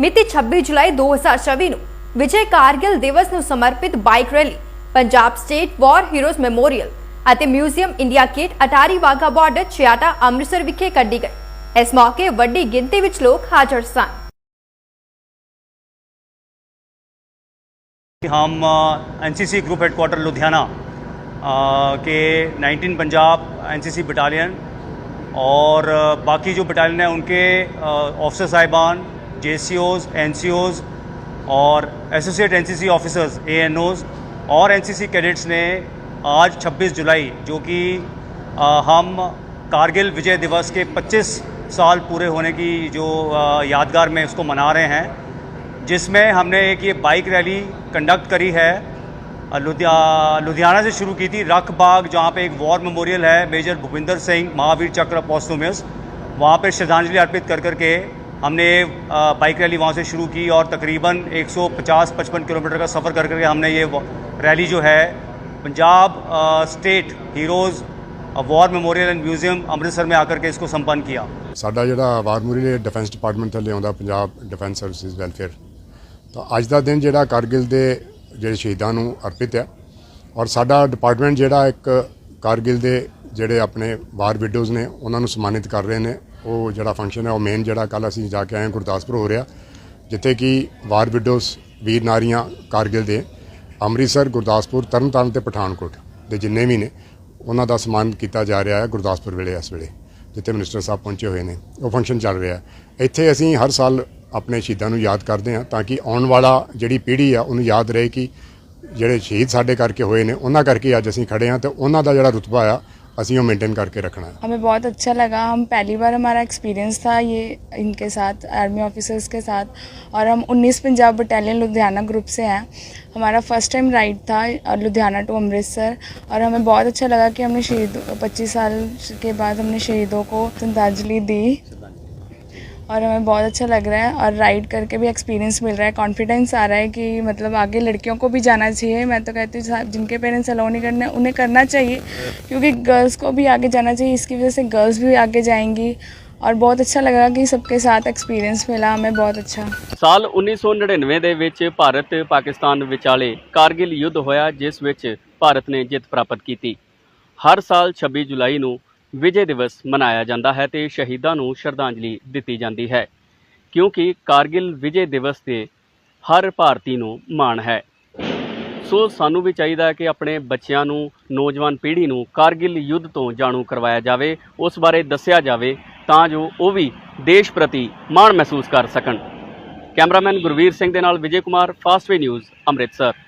ਮਿਤੀ 26 ਜੁਲਾਈ 2024 ਨੂੰ ਵਿਜੇ ਕਾਰਗਿਲ ਦਿਵਸ ਨੂੰ ਸਮਰਪਿਤ bike rally Punjab state war heroes memorial ਅਤੇ museum India gate Attari Wagah border Chheharta Amritsar ਵਿਖੇ ਕੱਢੀ ਗਈ ਇਸ ਮੌਕੇ ਵੱਡੀ ਗਿਣਤੀ ਵਿੱਚ ਲੋਕ ਹਾਜ਼ਰ ਸਨ ਹਮ ਐਨਸੀਸੀ ਗਰੁੱਪ हेडक्वार्टर ਲੁਧਿਆਣਾ ਕਿ 19 ਪੰਜਾਬ ਐਨਸੀਸੀ ਬਟਾਲੀਅਨ ਔਰ ਬਾਕੀ ਜੋ ਬਟਾਲੀਅਨ ਹੈ ਉਹਨਕੇ ਆਫਸਰ ਸਾਹਿਬਾਨ J C Os N C Os और associate N C C officers A N Os और एन सी सी कैडेट्स ने आज 26 जुलाई जो कि हम कारगिल विजय दिवस के 25 साल पूरे होने की जो यादगार में उसको मना रहे हैं जिसमें हमने एक ये बाइक रैली कंडक्ट करी है लुधिया लुधियाना से शुरू की थी रख बाग जहाँ पे एक वॉर मेमोरियल है मेजर भूपिंदर सिंह महावीर चक्र पॉस्टोमियस वहाँ पर श्रद्धांजलि अर्पित कर करके हमने बाइक रैली वहाँ से शुरू की और तकरीबन 150-55 किलोमीटर का सफ़र कर करके हमने ये रैली जो है Punjab state heroes war memorial and museum Amritsar ਮੇ ਆ ਕਰਕੇ ਇਸਕੋ ਸੰਪੰਨ ਕੀਤਾ ਸਾਡਾ ਜਿਹੜਾ ਵਾਰ ਮੈਮੋਰੀਅਲ ਡਿਫੈਂਸ ਡਿਪਾਰਟਮੈਂਟ ਥੱਲੇ ਆਉਂਦਾ ਪੰਜਾਬ ਡਿਫੈਂਸ ਸਰਵਿਸਿਜ਼ ਵੈਲਫੇਅਰ ਤਾਂ ਅੱਜ ਦਾ ਦਿਨ ਜਿਹੜਾ ਕਾਰਗਿਲ ਦੇ ਜਿਹੜੇ ਸ਼ਹੀਦਾਂ ਨੂੰ ਅਰਪਿਤ ਹੈ ਔਰ ਸਾਡਾ ਡਿਪਾਰਟਮੈਂਟ ਜਿਹੜਾ ਇੱਕ ਕਾਰਗਿਲ ਦੇ ਜਿਹੜੇ ਆਪਣੇ ਵਾਰ ਵਿਡੋਜ਼ ਨੇ ਉਹਨਾਂ ਨੂੰ ਸਨਮਾਨਿਤ ਕਰ ਰਹੇ ਨੇ ਉਹ ਜਿਹੜਾ ਫੰਕਸ਼ਨ ਹੈ ਉਹ ਮੇਨ ਜਿਹੜਾ ਕੱਲ ਅਸੀਂ ਜਾ ਕੇ ਆਏ ਗੁਰਦਾਸਪੁਰ ਹੋ ਰਿਹਾ ਜਿੱਥੇ ਕਿ ਵਾਰ ਵਿਡੋਸ ਵੀਰ ਨਾਰੀਆਂ ਕਾਰਗਿਲ ਦੇ ਅੰਮ੍ਰਿਤਸਰ ਗੁਰਦਾਸਪੁਰ ਤਰਨਤਾਰਨ ਤੇ ਪਠਾਨਕੋਟ ਦੇ ਜਿੰਨੇ ਵੀ ਨੇ ਉਹਨਾਂ ਦਾ ਸਨਮਾਨ ਕੀਤਾ ਜਾ ਰਿਹਾ ਹੈ ਗੁਰਦਾਸਪੁਰ ਵੇਲੇ ਇਸ ਵੇਲੇ ਜਿੱਥੇ ਮਿਨਿਸਟਰ ਸਾਹਿਬ ਪਹੁੰਚੇ ਹੋਏ ਨੇ ਉਹ ਫੰਕਸ਼ਨ ਚੱਲ ਰਿਹਾ ਹੈ ਇੱਥੇ ਅਸੀਂ ਹਰ ਸਾਲ ਆਪਣੇ ਸ਼ਹੀਦਾਂ ਨੂੰ ਯਾਦ ਕਰਦੇ ਹਾਂ ਤਾਂ ਕਿ ਆਉਣ ਵਾਲਾ ਜਿਹੜੀ ਪੀੜ੍ਹੀ ਆ ਉਹਨੂੰ ਯਾਦ ਰਹੇ ਕਿ ਜਿਹੜੇ ਸ਼ਹੀਦ ਸਾਡੇ ਕਰਕੇ ਹੋਏ ਨੇ ਉਹਨਾਂ ਕਰਕੇ ਅੱਜ ਅਸੀਂ ਖੜੇ ਹਾਂ ਤੇ ਉਹਨਾਂ ਦਾ ਜਿਹੜਾ ਰੁਤਬਾ ਆ असं ਉਹ ਮੇਨਟੇਨ ਕਰਕੇ है हमें बहुत अच्छा लगा हम पहली बार हमारा एक्सपीरियंस था ये इनके साथ आर्मी ऑफिसर्स के साथ और हम 19 पंजाब बटालियन लुधियाना ग्रुप से हैं हमारा फर्स्ट टाइम राइड था लुधियाना टू अमृतसर और हमें बहुत अच्छा लगा कि हमने शहीद 25 साल के बाद हमने शहीदों को श्रद्धांजलि दी और हमें बहुत अच्छा लग रहा है और राइड करके भी एक्सपीरियंस मिल रहा है कॉन्फिडेंस आ रहा है कि मतलब आगे लड़कियों को भी जाना चाहिए मैं तो कहती हूँ जिनके पेरेंट्स अलाउ नहीं करने उन्हें करना चाहिए क्योंकि गर्ल्स को भी आगे जाना चाहिए इसकी वजह से गर्ल्स भी आगे जाएंगी और बहुत अच्छा लगा कि सबके साथ एक्सपीरियंस मिला हमें बहुत अच्छा साल ਸਾਲ 1999 ਦੇ ਵਿੱਚ ਭਾਰਤ ਤੇ ਪਾਕਿਸਤਾਨ ਵਿਚਾਲੇ ਕਾਰਗਿਲ ਯੁੱਧ ਹੋਇਆ ਜਿਸ ਵਿੱਚ ਭਾਰਤ ਨੇ ਜਿੱਤ ਪ੍ਰਾਪਤ ਕੀਤੀ ਹਰ ਸਾਲ 26 ਜੁਲਾਈ ਨੂੰ ਵਿਜੇ ਦਿਵਸ ਮਨਾਇਆ ਜਾਂਦਾ ਹੈ ਤੇ ਸ਼ਹੀਦਾਂ ਨੂੰ ਸ਼ਰਧਾਂਜਲੀ ਦਿੱਤੀ ਜਾਂਦੀ ਹੈ ਕਿਉਂਕਿ ਕਾਰਗਿਲ ਵਿਜੇ ਦਿਵਸ ਤੇ ਹਰ ਭਾਰਤੀ ਨੂੰ ਮਾਣ ਹੈ ਸੋ ਸਾਨੂੰ ਵੀ ਚਾਹੀਦਾ ਹੈ ਕਿ ਆਪਣੇ ਬੱਚਿਆਂ ਨੂੰ ਨੌਜਵਾਨ ਪੀੜ੍ਹੀ ਨੂੰ ਕਾਰਗਿਲ ਯੁੱਧ ਤੋਂ ਜਾਣੂ ਕਰਵਾਇਆ ਜਾਵੇ ਉਸ ਬਾਰੇ ਦੱਸਿਆ ਜਾਵੇ ਤਾਂ ਜੋ ਉਹ ਵੀ ਦੇਸ਼ ਪ੍ਰਤੀ ਮਾਣ ਮਹਿਸੂਸ ਕਰ ਸਕਣ ਕੈਮਰਾਮੈਨ ਗੁਰਵੀਰ ਸਿੰਘ ਦੇ ਨਾਲ ਵਿਜੇ ਕੁਮਾਰ ਫਾਸਟਵੇ ਨਿਊਜ਼ ਅੰਮ੍ਰਿਤਸਰ